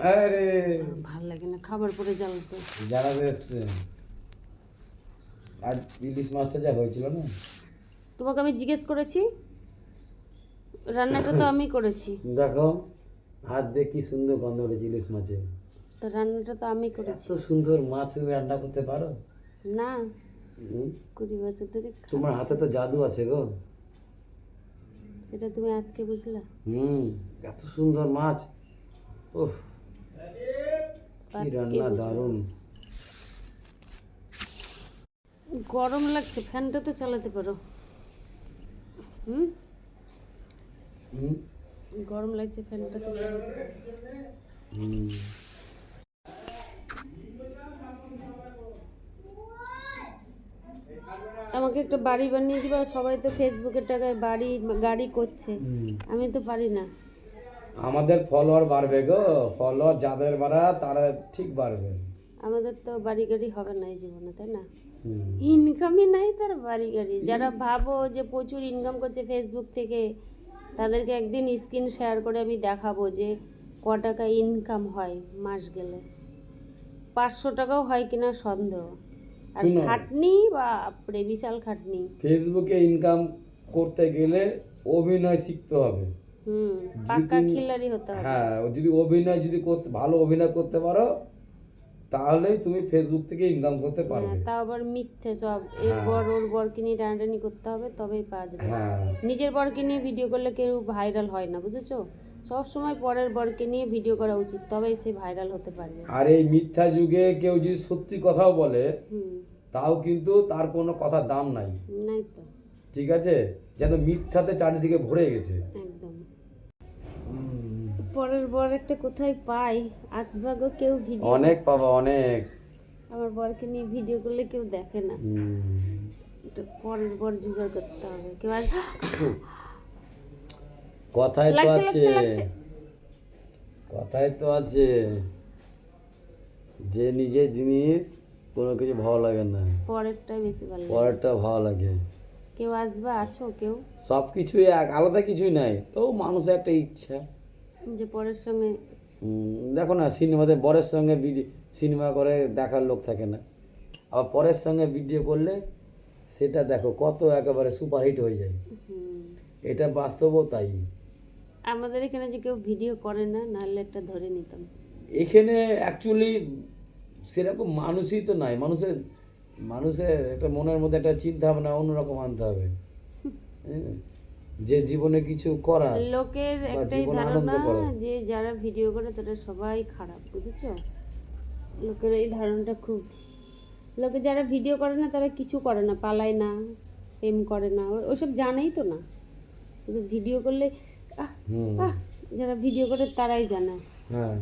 আরে। ভালো লাগে না খাবার পরে জ্বালাতে যারা এসছে আজ ইলিশ মাছটা যা হয়েছিল না? তোমাকে আমি জিজ্ঞেস করেছি? রান্নাটা তো আমি করেছি। দেখো হাত দিয়ে কি সুন্দর গন্ধ উঠেছে ইলিশ মাছে। তো রান্নাটা তো আমি করেছি। এত সুন্দর মাছ তুমি রান্না করতে পারো? না। কুড়ি বছর ধরে তোমার হাতে তো জাদু আছে গো। সেটা তুমি আজকে বুঝলা? হুম এত সুন্দর মাছ। উফ কি আজকে রান্না বুঝলাম। দারুণ গরম লাগছে ফ্যানটা তো চালাতে পারো। হুম? গরম লাগছে ফ্যানটা তো চালাতে পারো। আমাকে একটা বাড়ি বানিয়ে দিবা সবাই তো ফেসবুকের টাকায় বাড়ি গাড়ি করছে। আমি তো পারি না। আমাদের ফলোয়ার বাড়বে গো ফলোয়ার যাদের বাড়া তারা ঠিক বাড়বে। আমাদের তো বাড়ি গাড়ি হবে না এই জীবনে তাই না? ইনকামই নাই তার বাড়ি গাড়ি যারা ভাবো যে প্রচুর ইনকাম করছে ফেসবুক থেকে তাদেরকে একদিন স্ক্রিন শেয়ার করে আমি দেখাবো যে ক টাকা ইনকাম হয় মাস গেলে। পাঁচশো টাকাও হয় কিনা সন্দেহ। আর খাটনি বাপরে বিশাল খাটনি। ফেসবুকে ইনকাম করতে গেলে অভিনয় শিখতে হবে। হ্যাঁ যদি অভিনয় যদি করতে ভালো অভিনয় করতে পারো তাহলেই তুমি ফেসবুক থেকে ইনকাম করতে পারবে। হ্যাঁ, তাও আবার মিথ্যে সব। এর হ্যাঁ। বর ওর বরকে নিয়ে টানাটানি করতে হবে তবেই পাওয়া যাবে। হ্যাঁ। নিজের বরকে নিয়ে ভিডিও করলে কেউ ভাইরাল হয় না বুঝেছ? সব সময় পরের বরকে নিয়ে ভিডিও করা উচিত তবেই সে ভাইরাল হতে পারবে আর এই মিথ্যা যুগে কেউ যদি সত্যি কথাও বলে তাও কিন্তু তার কোনো কথার দাম নাই। নাই তো। ঠিক আছে? যেন মিথ্যাতে চারিদিকে ভরে গেছে। একদম। পরের বর একটা কোথায় পাই? আজ ভাগও কেউ ভিডিও অনেক পাবা অনেক। আমার বরকে নিয়ে ভিডিও করলে কেউ দেখে না। পরের বর জোগাড় করতে হবে। কেউ আজ কথায় তো আছে। কথায় তো আছে। যে নিজের জিনিস কোনো কিছু ভালো লাগে না। পরেরটাই বেশি ভালো লাগে। পরেরটা ভালো লাগে। কেউ আসবে? আছো কেউ? সব কিছুই এক আলাদা কিছুই নাই। তো মানুষের একটা ইচ্ছা। যে পরের সঙ্গে দেখো না সিনেমাতে বরের সঙ্গে ভিডিও সিনেমা করে দেখার লোক থাকে না। আবার পরের সঙ্গে ভিডিও করলে সেটা দেখো কত একেবারে সুপারহিট হয়ে যায়। এটা বাস্তবও তাই। আমাদের এখানে যে কেউ ভিডিও করে না নাহলে একটা ধরে নিতাম। এখানে অ্যাকচুয়ালি সেরকম মানুষই তো নাই। মানুষের মানুষের একটা মনের মধ্যে একটা চিন্তা ভাবনা অন্যরকম আনতে হবে। হ্যাঁ, যে জীবনে কিছু করার লোকের একটাই ধারণা যে যারা ভিডিও করে তারা সবাই খারাপ বুঝেছ? লোকের এই ধারণাটা খুব লোকে যারা ভিডিও করে না তারা কিছু করে না পালায় না প্রেম করে না ও- ওসব জানেই তো না। শুধু ভিডিও করলে আহ যারা ভিডিও করে তারাই জানে। হ্যাঁ।